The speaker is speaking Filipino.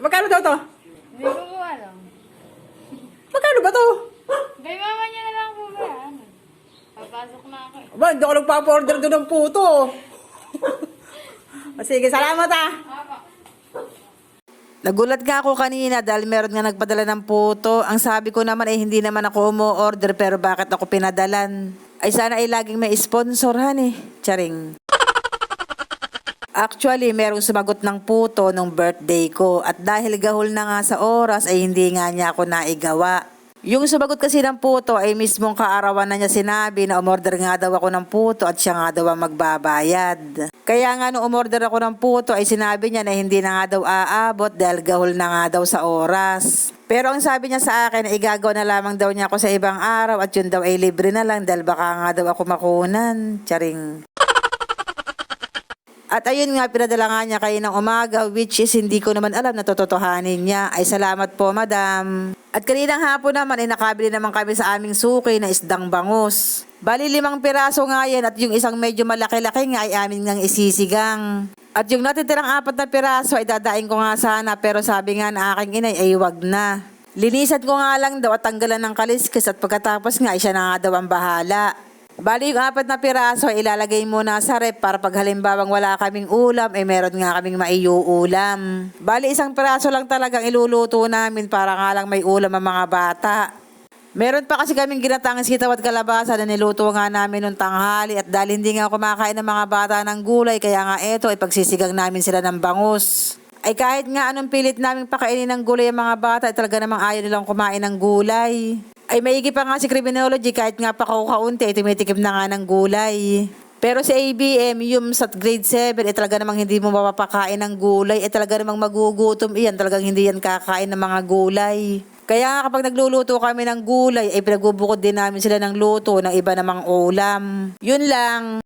Magkano daw to? Hindi ko po alam. Magkano ba to? Kay mama niya na lang po ba yan? Papasok na ako eh. Ba, hindi ako nagpa-order doon ng puto. O, Sige, salamat ah. Mama. Nagulat nga ako kanina dahil meron nga nagpadala ng puto. Ang sabi ko naman ay hindi naman ako umu-order pero bakit ako pinadalan? Ay sana ay laging may sponsor han eh. Charing. Actually, merong sumagot ng puto nung birthday ko at dahil gahol na nga sa oras ay hindi nga niya ako naigawa. Yung sumagot kasi ng puto ay mismong kaarawan na niya sinabi na umorder nga daw ako ng puto at siya nga daw ang magbabayad. Kaya nga nung umorder ako ng puto ay sinabi niya na hindi na nga daw aabot dahil gahol na nga daw sa oras. Pero ang sabi niya sa akin ay igagawa na lamang daw niya ako sa ibang araw at yun daw ay libre na lang dahil baka nga daw ako makunan. Charing. At ayun nga, pinadala nga niya kayo ng umaga, which is hindi ko naman alam na tototohanin niya. Ay salamat po, madam. At kaninang hapon naman, ay nakabili naman kami sa aming suki na isdang bangus. Bali limang piraso nga yan at yung isang medyo malaki-laki nga ay amin ngang isisigang. At yung natitirang apat na piraso ay dadaing ko nga sana pero sabi nga na aking inay ay wag na. Linisan ko nga lang daw at tanggalan ng kaliskis at pagkatapos nga ay siya na nga daw ang bahala. Bali yung apat na piraso ay ilalagay muna sa rep para pag halimbawang wala kaming ulam, ay meron nga kaming maiuulam. Bali isang piraso lang talagang iluluto namin para nga lang may ulam ang mga bata. Meron pa kasi kaming ginatang sitaw at kalabasa na niluto nga namin nung tanghali at dahil hindi nga kumakain ng mga bata ng gulay kaya nga eto ay pagsisigang namin sila ng bangus. Ay kahit nga anong pilit namin pakainin ng gulay ang mga bata ay talaga namang ayaw nilang kumain ng gulay. Ay maigi pa nga si criminology kahit nga pa kaunti tumitikim na nga ng gulay. Pero sa ABM, yung sa grade 7, eh talaga namang hindi mo mapapakain ng gulay. Eh talaga namang magugutom iyan. Talagang hindi yan kakain ng mga gulay. Kaya kapag nagluluto kami ng gulay, ay pinagbubukod din namin sila ng luto ng iba namang ulam. Yun lang.